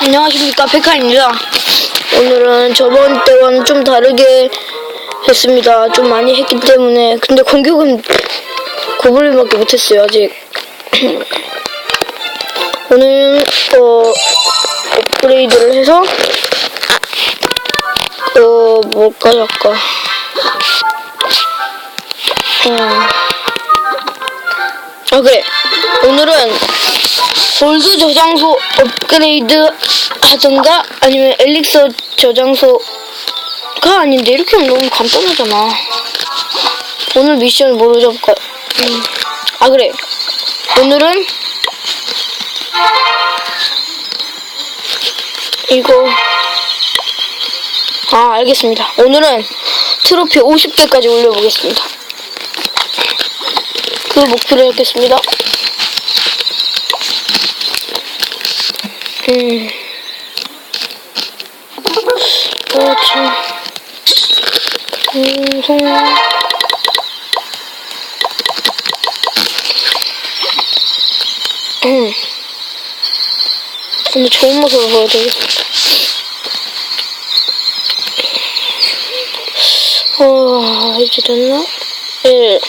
안녕하십니까 백화입니다. 오늘은 저번 때와는 좀 다르게 했습니다. 좀 많이 했기 때문에 근데 공격은 고블린밖에 못했어요 아직. 오늘 어 업그레이드를 해서 어 뭘까 잠깐. 음. 아 그래 오늘은 골드 저장소 업그레이드 하던가 아니면 엘릭서 저장소가 아닌데 이렇게 하면 너무 간단하잖아. 오늘 미션을 뭐로 잡을까? 음. 아 그래. 오늘은 이거. 아 알겠습니다. 오늘은 트로피 50개까지 올려보겠습니다. 그 목표를 했겠습니다 음. 어, 참. 방송. 음. 근데 좋은 모습을 보여드리겠습니다. 어, 이제 됐나? 1.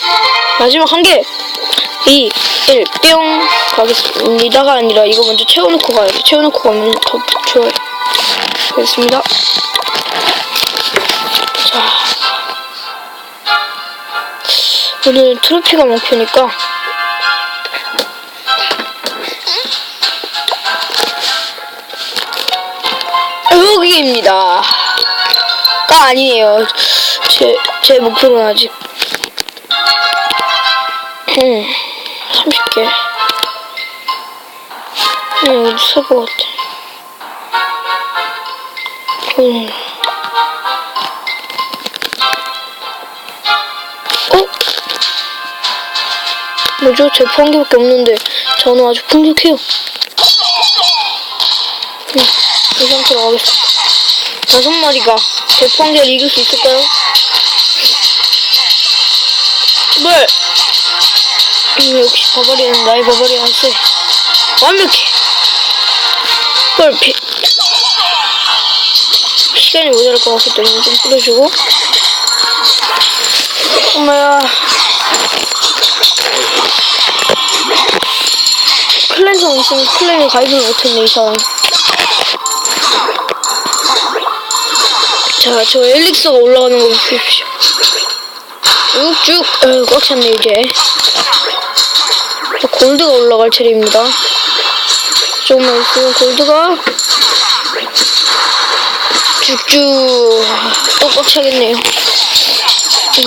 마지막 한 개! 2, 1, 뿅! 가겠습니다가 아니라 이거 먼저 채워놓고 가야지. 채워놓고 가면 더 좋아요. 가겠습니다. 자. 오늘 트로피가 목표니까. 여기입니다. 가 아니에요. 제, 제 목표는 아직. 음, 30개. 음, 여기 쓸것 같아. 음. 어? 뭐죠? 제포 한 개밖에 없는데 저는 아주 풍족해요. 음, 이 상태로 가겠습니다. 다섯 마리가 제포 한 개를 이길 수 있을까요? 뭘? 음, 역시 바바리는 나의 바바리 한세 완벽해. 헐 피... 시간이 모자랄 것 같기 때문에 좀 뿌려주고. 엄마야. 클랜성 있으면 클랜에 가입을 못했네 이 사람. 자, 저 엘릭서가 올라가는 거 보십시오. 쭉쭉, 꽉 찼네, 이제. 자, 골드가 올라갈 차례입니다. 조금만 있으면 골드가 쭉쭉 또꽉 차겠네요.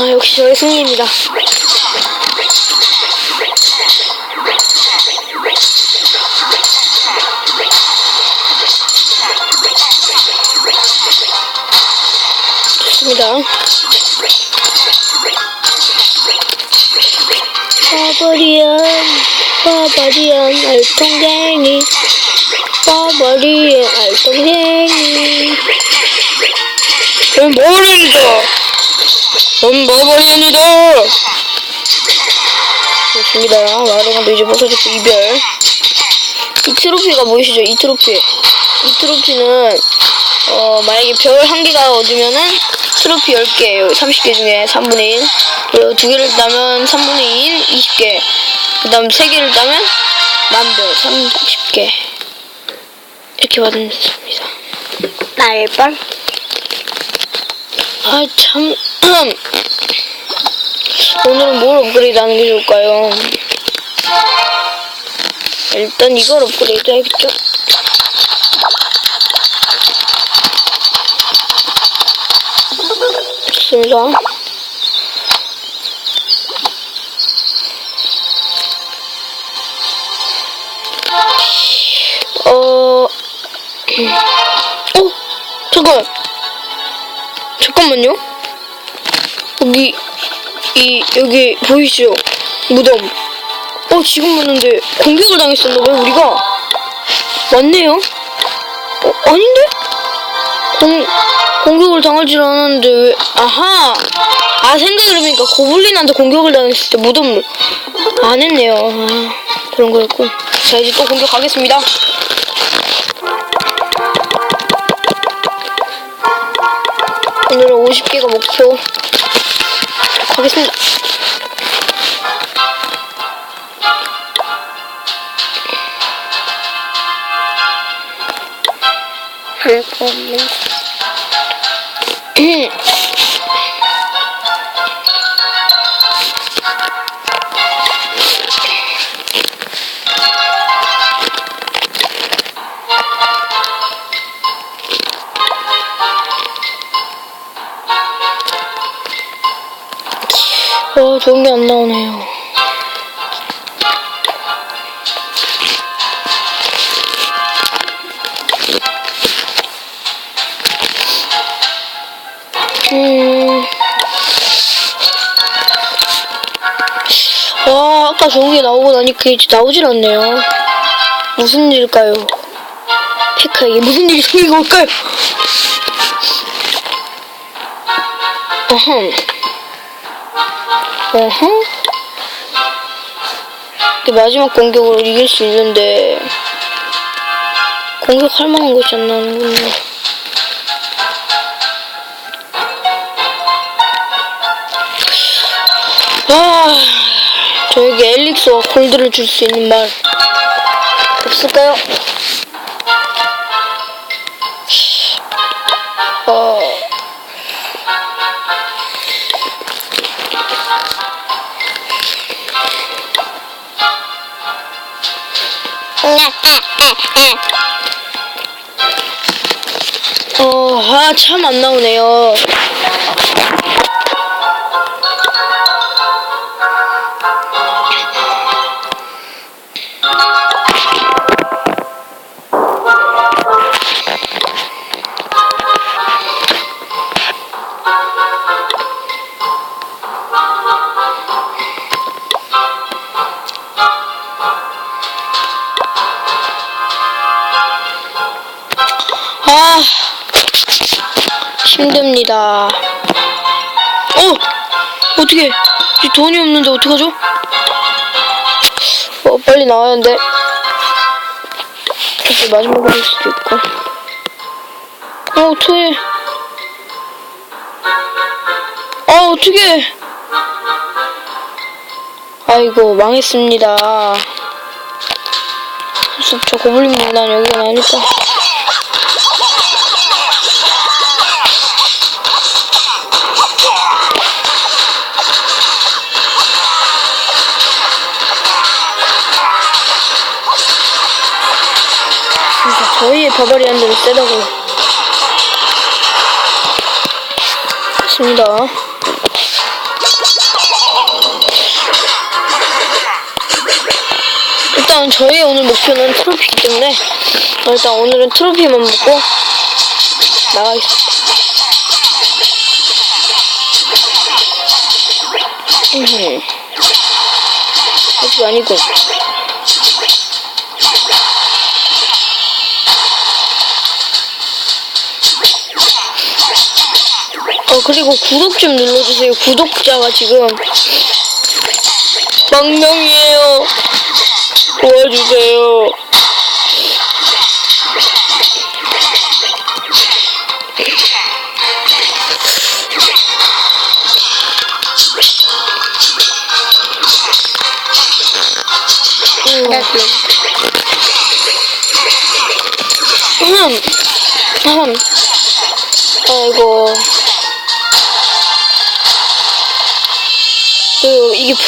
아, 역시 저의 승리입니다. 좋습니다. 바버리안, 바버리안 알통쟁이, 바버리안 알통쟁이. 넌 바버리안이다! 넌 바버리안이다! 좋습니다. 마루간도 이제 벗어졌고, 이별. 이 트로피가 보이시죠? 이 트로피. 이 트로피는, 어, 만약에 별 한 개가 얻으면은 트로피 10개예요. 30개 중에 3분의 1. 그리고 두 개를 따면 3분의 2인 20개. 그 다음 세 개를 따면 만별 30개. 이렇게 받습니다. 날밤? 아, 참. 오늘은 뭘 업그레이드 하는 게 좋을까요? 일단 이걸 업그레이드 해야겠죠? 좋습니다. 어, 음. 어, 잠깐. 잠깐만요. 여기, 이, 여기, 보이시죠? 무덤. 어, 지금 봤는데, 공격을 당했었나봐요, 우리가. 맞네요? 어, 아닌데? 공, 공격을 당할 줄 아는데 왜 아하! 아 생각을 해보니까 고블린한테 공격을 당했을 때 무덤을 안 했네요. 아, 그런 거였고. 자 이제 또 공격하겠습니다. 오늘은 50개가 목표. 가겠습니다. 한 번만 어, 좋은 게안 나오네요. 음. 아, 아까 좋은 게 나오고 나니 그게 나오질 않네요. 무슨 일일까요? 페카에게 무슨 일이 생긴 걸까요? 어흠. 근데 마지막 공격으로 이길 수 있는데 공격할 만한 것이 안 나오는군요. 아, 저에게 엘릭스와 골드를 줄 수 있는 말 없을까요? 어, 어, 아, 참 안 나오네요. 어떻게? 돈이 없는데 어떡하죠? 어, 빨리 나와야 하는데. 이제 마지막으로 할 수도 있고. 어, 어떡해. 아, 어떡해. 아이고, 망했습니다. 저, 저 고블린 문단 여기가 나니까. 바바리안들은 세다고. 좋습니다. 일단 저희 오늘 목표는 트로피이기 때문에 어, 일단 오늘은 트로피만 먹고 나가겠습니다. 음. 아직 아니고. 어 그리고 구독 좀 눌러주세요. 구독자가 지금 망명이에요. 도와주세요. 음. 음. 아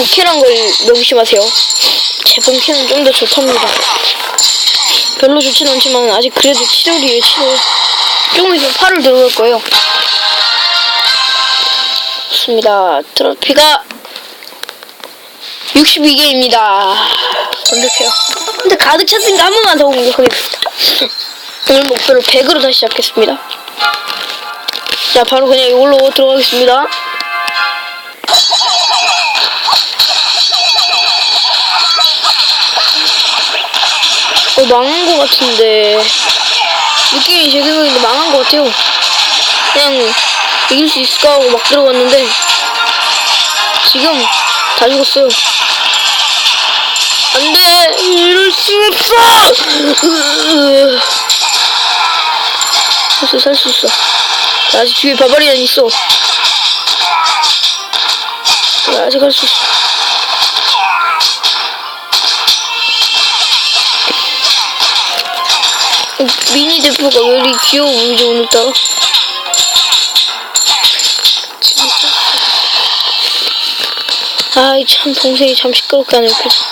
부캐란 걸 명심하세요. 제 본캐는 좀 더 좋답니다. 별로 좋진 않지만 아직 그래도 치료리에요 치료. 조금 있으면 팔을 들어갈 거예요. 좋습니다. 트로피가 62개입니다. 완벽해요. 근데 가득 찼으니까 한 번만 더 공격하겠습니다. 오늘 목표를 100으로 다시 잡겠습니다. 자, 바로 그냥 이걸로 들어가겠습니다. 망한 것 같은데. 느낌이 제 생각인데 망한 것 같아요. 그냥 이길 수 있을까 하고 막 들어갔는데, 지금 다 죽었어요. 안 돼! 이럴 수 없어! 있어, 살수 있어. 아직 뒤에 바바리안 있어. 나 아직 할 수 있어. 미니 대포가 왜 이리 귀여워 보이지 오늘따라? 아이 참 동생이 참 시끄럽게 하네 옆에서.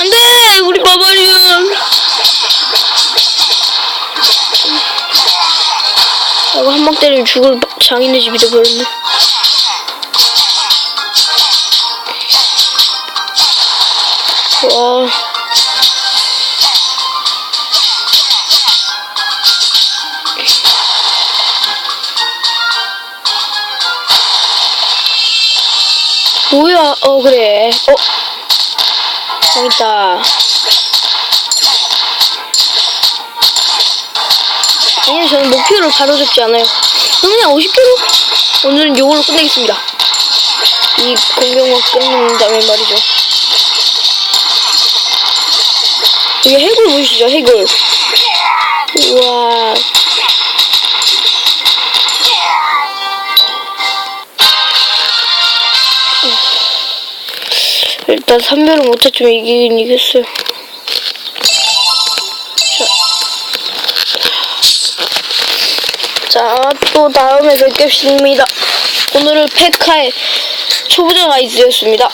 안돼 우리 바바리안. 이거 한방 때리면 죽을 장인의 집이 돼버렸네. 어 그래. 어. 있다. 아니요, 저는 목표를 바로 잡지 않아요. 저는 그냥 50kg? 오늘은 요걸로 끝내겠습니다. 이 공격만 끝낸다면 말이죠. 이게 해골 보이시죠? 해골. 우와. 일단 3배를 못했지만 이기긴 이겼어요. 자, 또 다음에 뵙겠습니다. 오늘은 페카의 초보자 가이드였습니다.